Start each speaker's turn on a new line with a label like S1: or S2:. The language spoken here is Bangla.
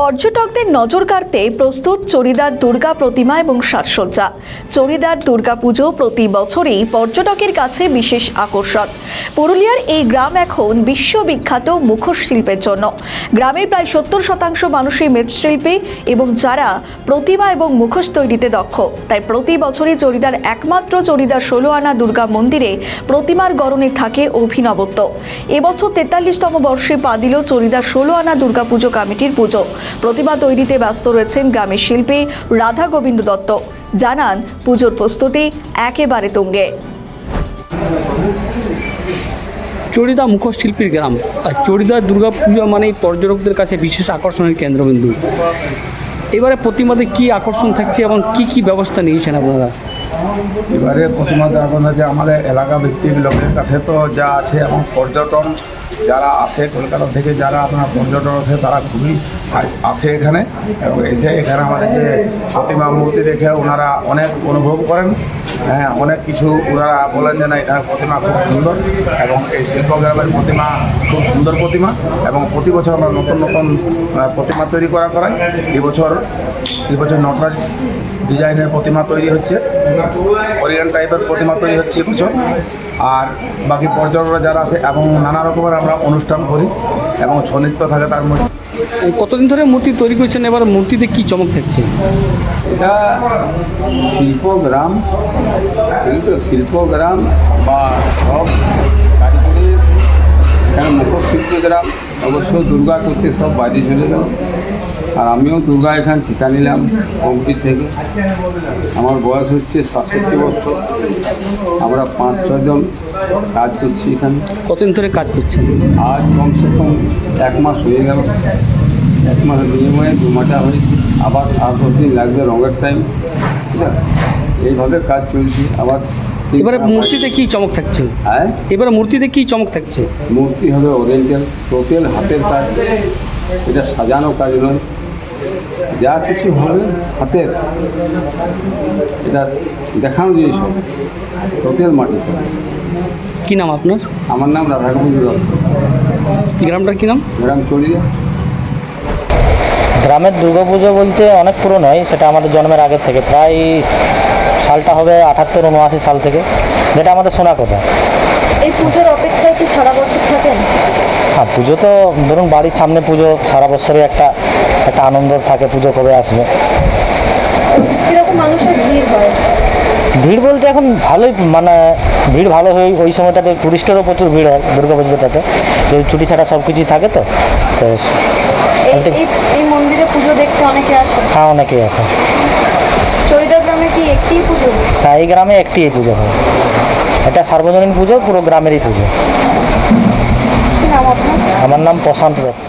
S1: পর্যটকদের নজর কাড়তে প্রস্তুত চরিদার দুর্গা প্রতিমা এবং সাজসজ্জা। চরিদার দুর্গা পুজো প্রতি বছরই পর্যটকের কাছে বিশেষ আকর্ষণ। পুরুলিয়ার এই গ্রাম এখন বিশ্ববিখ্যাত মুখোশ শিল্পের জন্য। গ্রামের প্রায় সত্তর শতাংশ মানুষই মৃৎশিল্পী এবং যারা প্রতিমা এবং মুখোশ তৈরিতে দক্ষ। তাই প্রতি বছরই চরিদার একমাত্র চরিদার ষোলো আনা দুর্গা মন্দিরে প্রতিমার গড়নে থাকে অভিনবত্ব। এবছর তেতাল্লিশতম বর্ষে পা দিল চরিদার ষোলো আনা দুর্গাপুজো কমিটির পুজো। প্রতিমা তৈরিতে ব্যস্ত রয়েছেন গ্রামের শিল্পী রাধা গোবিন্দ দত্ত। জানান পুজোর প্রস্তুতি একেবারে তুঙ্গে।
S2: চরিদা মুখোশ শিল্পীর গ্রাম। আর চরিদা দুর্গা পুজো মানেই পর্যটকদের কাছে বিশেষ আকর্ষণের কেন্দ্রবিন্দু। এবারে প্রতিমাতে কি আকর্ষণ থাকছে এবং কি কি ব্যবস্থা নিয়েছেন আপনারা?
S3: এবারে প্রতিমাতে এখন যে আমাদের এলাকা ভিত্তিক লোকের কাছে তো যা আছে এবং পর্যটন যারা আসে কলকাতা থেকে যারা আপনার পর্যটন আসে তারা খুবই আসে এখানে এবং এসে এখানে আমাদের যে প্রতিমা মূর্তি দেখে ওনারা অনেক অনুভব করেন। হ্যাঁ অনেক কিছু ওনারা বলেন যে না, এখানে প্রতিমা খুব সুন্দর এবং এই শিল্প গ্রামের প্রতিমা খুব সুন্দর প্রতিমা এবং প্রতি বছর আমরা নতুন নতুন প্রতিমা তৈরি করা করাই। এবছর এবছর নটরাজ ডিজাইনের প্রতিমা তৈরি হচ্ছে। কোরিয়ান টাইপের প্রতিমা তৈরি হচ্ছে এবছর আর বাকি পর্যটকরা যারা আছে এবং নানা রকমের আমরা অনুষ্ঠান করি এবং ছৌ নৃত্য থাকে তার মধ্যে।
S2: কতদিন ধরে মূর্তি তৈরি করছেন? এবার মূর্তিতে কি চমক থাকছে
S4: এটা শিল্পগ্রাম। এই তো শিল্পগ্রাম বা সব কারিগরি। এখানে গ্রাম অবশ্য দুর্গা করতে সব বাইরে চলে গেল। আর আমিও দুর্গা এখানে টিকা নিলাম কমিটির থেকে। আমার বয়স হচ্ছে সাতষট্টি বছর। আমরা পাঁচ ছজন কাজ করছি এখানে।
S2: কতদিন ধরে কাজ করছেন?
S4: আজ কমসে কম এক মাস হয়ে গেল। এক মাস বিনিময়ে দু মাসা হয়েছে। আবার আট দশ দিন লাগবে রঙের টাইম ঠিক আছে? এইভাবে কাজ চলছে। আবার
S2: এবারে মূর্তিতে কি চমক থাকছে?
S4: হ্যাঁ?
S2: এবারে মূর্তিতে কি চমক থাকছে?
S4: মূর্তি হবে ওরিয়েন্টাল টোটাল হাতের কাজ। এটা সাজানো কাজ নয়। যা কিছু হবে হাতের এটা দেখানো জিনিস হবে। টোটাল মাটি
S2: কি নাম আপনার?
S4: আমার নাম রাধাগোবিন্দ দত্ত।
S2: গ্রামটার কী নাম?
S4: ম্যাডাম চলিয়ে
S5: গ্রামের দুর্গাপুজো বলতে অনেক পুরনো হয় সেটা আমাদের জন্মের আগের থেকে। প্রায় সালটা হবে আটাত্তর উনআশি সাল থেকে যেটা আমাদের শোনা কথা
S1: এই পুজোর অপেক্ষায় কি সারা বছর থাকেন?
S5: হ্যাঁ পুজো তো ধরুন বাড়ির সামনে পুজো সারা বছরই একটা একটা আনন্দ থাকে পুজো কবে আসবে?
S1: ভিড়
S5: বলতে এখন ভালোই মানে ভিড় ভালো হয় ওই সময়টাতে টুরিস্টেরও প্রচুর ভিড় হয় দুর্গা পুজোটাতে যে ছুটি ছাড়া সব কিছুই থাকে তো তো
S1: এই মন্দিরে পুজো দেখতে অনেকে আসে?
S5: হ্যাঁ অনেকেই আসে।
S1: চরিদা গ্রামে কি একটি পুজো?
S5: হ্যাঁ এই গ্রামে একটি পুজো হয়। এটা সার্বজনীন পুজো পুরো গ্রামেরই পুজো। আমার নাম প্রশান্ত দত্ত।